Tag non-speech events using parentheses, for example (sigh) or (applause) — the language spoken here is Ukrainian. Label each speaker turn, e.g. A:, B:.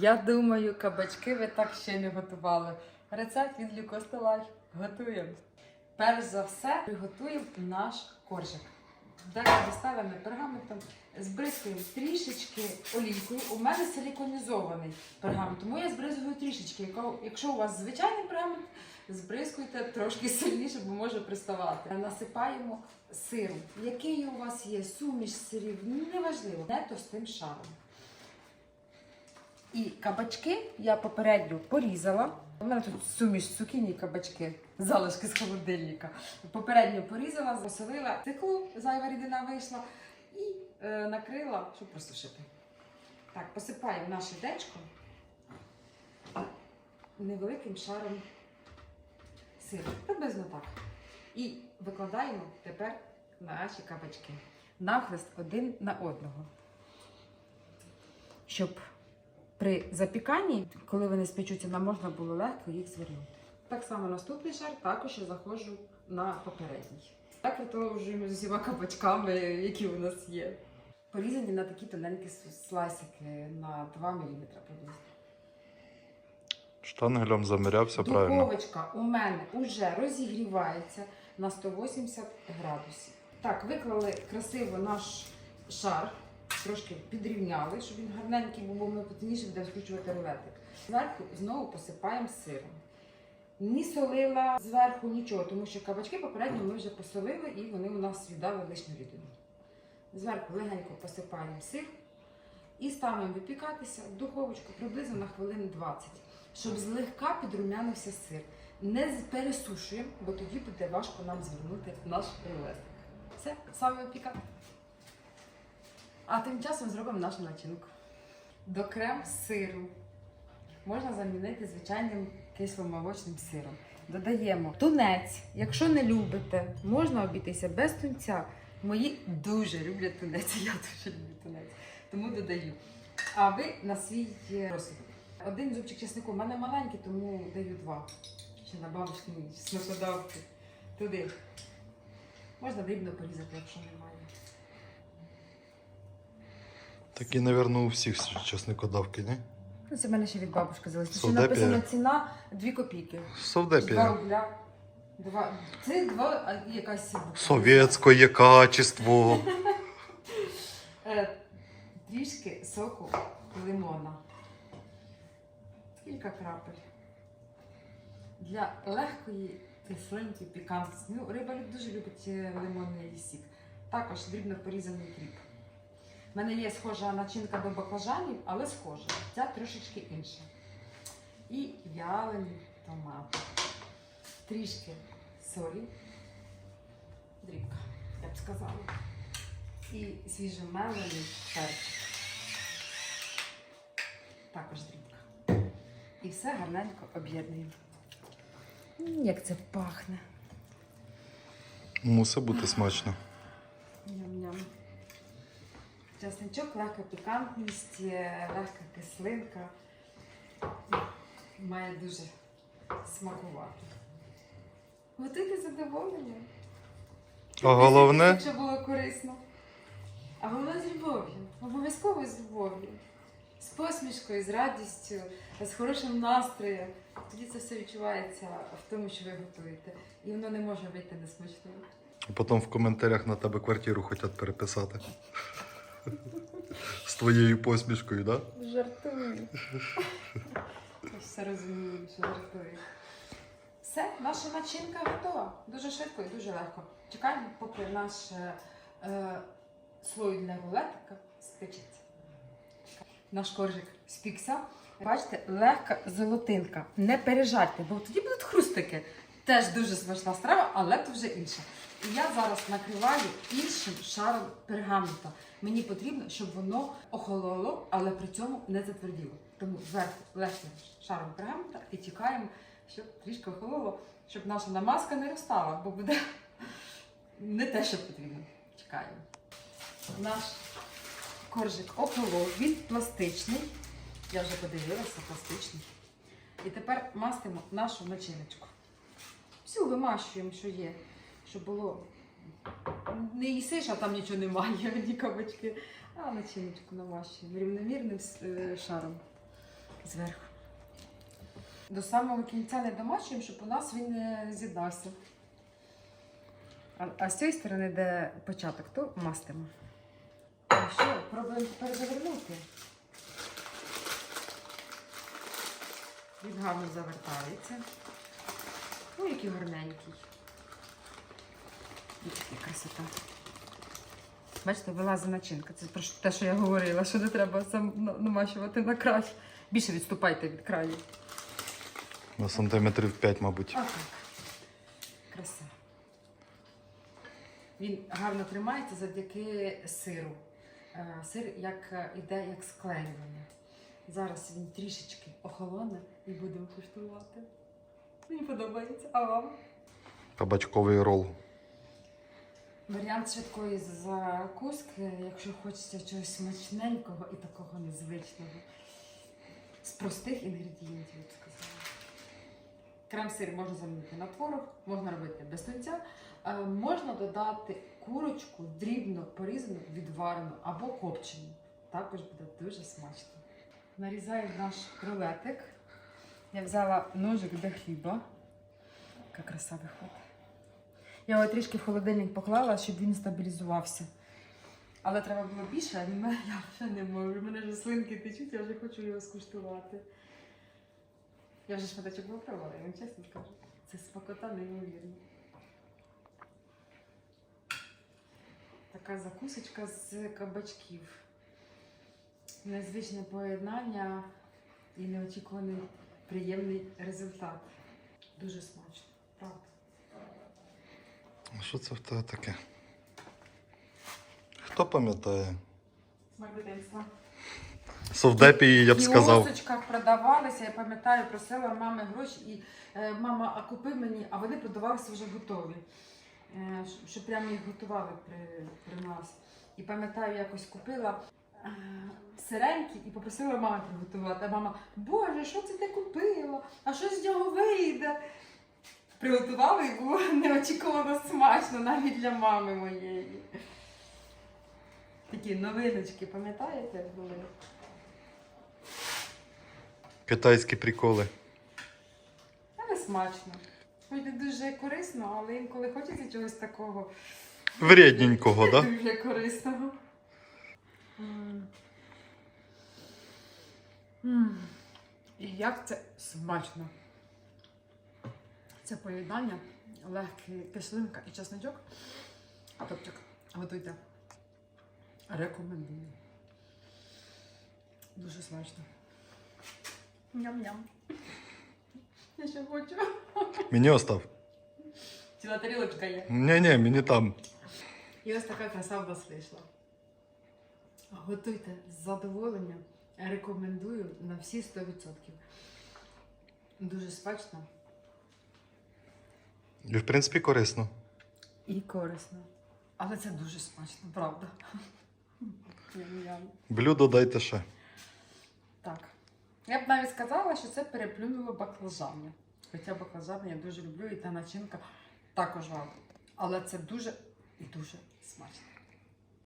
A: Я думаю, кабачки ви так ще не готували. Рецепт від Люкоста Лайф. Готуємо. Перш за все приготуємо наш коржик. Далі доставимо пергаментом, збризкуємо трішечки олійкою. У мене силіконізований пергамент, тому я збризгую трішечки. Якщо у вас звичайний пергамент, збризкуйте трошки сильніше, бо може приставати. Насипаємо сиром. Який у вас є суміш сирів, неважливо, не товстим шаром. І кабачки я попередньо порізала. У мене тут суміш цукіні кабачки, залишки з холодильника. Попередньо порізала, посолила, стекло, зайва рідина вийшла і е, накрила, щоб просушити. Так, посипаємо наше дечко невеликим шаром сиру. Приблизно так. І викладаємо тепер наші кабачки. Навхрест один на одного. Щоб при запіканні, коли вони спечуться, нам можна було легко їх звернути. Так само наступний шар також я заходжу на попередній. Так продовжуємо з усіма кабачками, які у нас є. Порізані на такі тоненькі с- слайсики на 2 мм приблизно.
B: Штангелем замірявся правильно.
A: Духовочка у мене вже розігрівається на 180 градусів. Так, виклали красиво наш шар, трошки підрівняли, щоб він гарненький був, бо ми пізніше будемо скручувати рулетик. Зверху знову посипаємо сиром. Ні солила зверху нічого, тому що кабачки попередньо ми вже посолили і вони у нас віддали лишню рідину. Зверху легенько посипаємо сир і ставимо випікатися в духовочку приблизно на хвилин 20 щоб злегка підрумянився сир. Не пересушуємо, бо тоді буде важко нам звернути наш рулетик. Все, саме випікати. А тим часом зробимо нашу начинку. До крем сиру можна замінити звичайним кисломолочним сиром. Додаємо тунець. Якщо не любите, можна обійтися без тунця. Мої дуже люблять тунець, я дуже люблю тунець. Тому додаю. А ви на свій е, розсуд. Один зубчик чеснику. У мене маленький, тому даю два. Ще на бабушкині смакодавки. Туди. Можна дрібно порізати, якщо немає.
B: Такі, мабуть, у всіх чесникодавки, ні?
A: Ну, це в мене ще від бабушки залишилося. Ще
B: Совдепія.
A: написана ціна 2 копійки. Два
B: Совдепія.
A: рубля. Два. Це два, а якась буква.
B: Совєтське качество. (laughs)
A: Е, трішки соку лимона. Кілька крапель. Для легкої кисленької пікантності. Ну, риба дуже любить е, лимонний сік. Також дрібно порізаний кріп. У мене є схожа начинка до баклажанів, але схожа. Ця трошечки інша. І вялені томати. Трішки солі. Дрібка, я б сказала і свіжомелений перчик. Також дрібка. І все гарненько об'єднуємо. Як це пахне.
B: Мусить бути смачно.
A: Ням-ням. Часничок, легка пікантність, е, легка кислинка. Має дуже смакувати. Готуйте з задоволенням.
B: А головне,
A: Якщо було корисно. А головне з любов'ю. Обов'язково з любов'ю. З посмішкою, з радістю, з хорошим настроєм. Тоді це все відчувається в тому, що ви готуєте. І воно не може вийти несмачним.
B: а потім в коментарях на тебе квартиру хочуть переписати. З твоєю посмішкою, так? Да?
A: Жартую. Я все розумію, що жартую. Все, наша начинка готова. Дуже швидко і дуже легко. Чекаємо, поки наш е, е, слой для рулетика спечеться. Наш коржик спікся. Бачите, легка золотинка. Не пережарте, бо тоді будуть хрустики. Теж дуже смачна страва, але то вже інше. І я зараз накриваю іншим шаром пергамента. Мені потрібно, щоб воно охололо, але при цьому не затверділо. Тому зверху легким шаром пергамента і чекаємо, щоб трішки охололо, щоб наша намазка не розстала, бо буде (laughs) не те, що потрібно. Чекаємо. Наш коржик охолов, він пластичний. Я вже подивилася, пластичний. І тепер мастимо нашу начиночку. Всю вимащуємо, що є, щоб було. Не їсиш, а там нічого немає, (laughs) ні кабачки. А начиночку намащуємо рівномірним е, шаром. зверху. До самого кінця не домашуємо, щоб у нас він не з'їдався. А, а з цієї сторони, де початок, то мастимо. Ну що, пробуємо тепер завернути. Він гарно завертається. Ну, який гарненький. І красота. Бачите, вилазить начинка. Це про те, що я говорила, що не треба сам намащувати на край. Більше відступайте від краю.
B: На сантиметрів 5, мабуть.
A: Отак. Краса. Він гарно тримається завдяки сиру. Е, Сир як іде як склеювання. Зараз він трішечки охолоне і будемо куштувати. Мені подобається. А вам?
B: Кабачковий рол.
A: Варіант швидкої закуски, якщо хочеться чогось смачненького і такого незвичного. З простих інгредієнтів, я б сказала. Крем-сир можна замінити на творог, можна робити без тунця. Е, Можна додати курочку дрібно порізану, відварену або копчену. Також буде дуже смачно. Нарізаю наш рулетик. Я взяла ножик для хліба. Яка краса виходить. Я його трішки в холодильник поклала, щоб він стабілізувався. Але треба було більше, а я вже не можу. У мене вже слинки течуть, я вже хочу його скуштувати. Я вже шматочок випробувала, я вам чесно скажу. Це смакота неймовірна. Така закусочка з кабачків. Незвичне поєднання і неочікуваний приємний результат. Дуже смачно, правда.
B: А Що це в тебе таке? Хто пам'ятає?
A: Смак дитинства.
B: Совдепії, я б
A: В
B: сказав.
A: кіосочках продавалися, я пам'ятаю, просила мами гроші, і е, мама, а купи мені, а вони продавалися вже готові. Е, щ- щоб прямо їх готували при, при нас. І пам'ятаю, якось купила сиренькі і попросила маму приготувати. А мама, Боже, що це ти купила? А що з нього вийде? Приготувала і було неочікувано смачно навіть для мами моєї. Такі новиночки, пам'ятаєте, як були?
B: Китайські приколи.
A: Але смачно. Хоч не дуже корисно, але інколи хочеться чогось такого
B: Вредненького, да? (laughs)
A: дуже корисного. І як це смачно. Це поєднання, легкий кислинка і чесночок. Топчик, готуйте. Рекомендую. Дуже смачно. Ням-ням. Я ще хочу.
B: Мені остав.
A: Ціла тарілочка є.
B: Ні-ні, мені там.
A: І ось така краса в нас вийшла. Готуйте з задоволенням. Рекомендую на всі 100%. Дуже смачно
B: І в принципі корисно.
A: і корисно. Але це дуже смачно, правда.
B: Блюдо дайте ще.
A: Так. Я б навіть сказала, що це переплюнуло баклажани. Хоча баклажани я дуже люблю, і та начинка також. Але це дуже і дуже смачно.